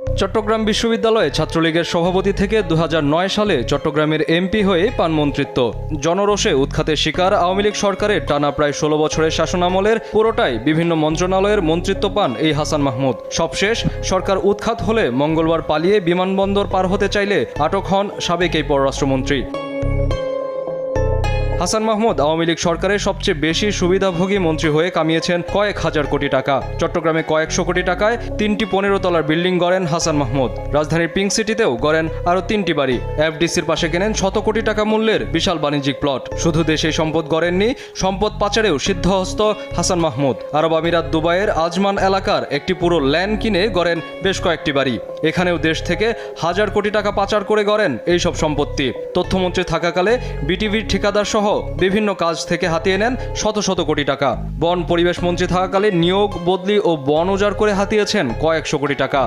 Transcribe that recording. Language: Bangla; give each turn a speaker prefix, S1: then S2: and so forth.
S1: চট্টগ্রাম বিশ্ববিদ্যালয়ে ছাত্রলীগের সভাপতি থেকে দুহাজার নয় সালে চট্টগ্রামের এমপি হয়ে পান মন্ত্রিত্ব। জনরোষে উৎখাতের শিকার আওয়ামী লীগ সরকারের টানা প্রায় ষোলো বছরের শাসনামলের পুরোটাই বিভিন্ন মন্ত্রণালয়ের মন্ত্রিত্ব পান এই হাসান মাহমুদ। সবশেষ, সরকার উৎখাত হলে মঙ্গলবার পালিয়ে বিমানবন্দর পার হতে চাইলে আটক হন সাবেক এই পররাষ্ট্রমন্ত্রী। হাসান মাহমুদ আওয়ামী লীগ সরকারের সবচেয়ে বেশি সুবিধাভোগী মন্ত্রী হয়ে কামিয়েছেন কয়েক হাজার কোটি টাকা। চট্টগ্রামে কয়েকশো কোটি টাকায় তিনটি পনেরো তলার বিল্ডিং গড়েন হাসান মাহমুদ। রাজধানীর পিঙ্ক সিটিতেও গড়েন আরও তিনটি বাড়ি। এফডিসির পাশে কেনেন শত কোটি টাকা মূল্যের বিশাল বাণিজ্যিক প্লট। শুধু দেশে সম্পদ গড়েননি, সম্পদ পাচারেও সিদ্ধহস্ত হাসান মাহমুদ। আরব আমিরাত দুবাইয়ের আজমান এলাকার একটি পুরো ল্যান্ড কিনে গড়েন বেশ কয়েকটি বাড়ি। এখানেও দেশ থেকে হাজার কোটি টাকা পাচার করে গড়েন এইসব সম্পত্তি। তথ্যমন্ত্রী থাকাকালে বিটিভির ঠিকাদার সহ বিভিন্ন কাজ থেকে হাতিয়ে নেন শত শত কোটি টাকা। বন পরিবেশ মন্ত্রী থাকাকালে নিয়োগ, বদলি ও বন উজাড় করে হাতিয়েছেন কয়েকশো কোটি টাকা।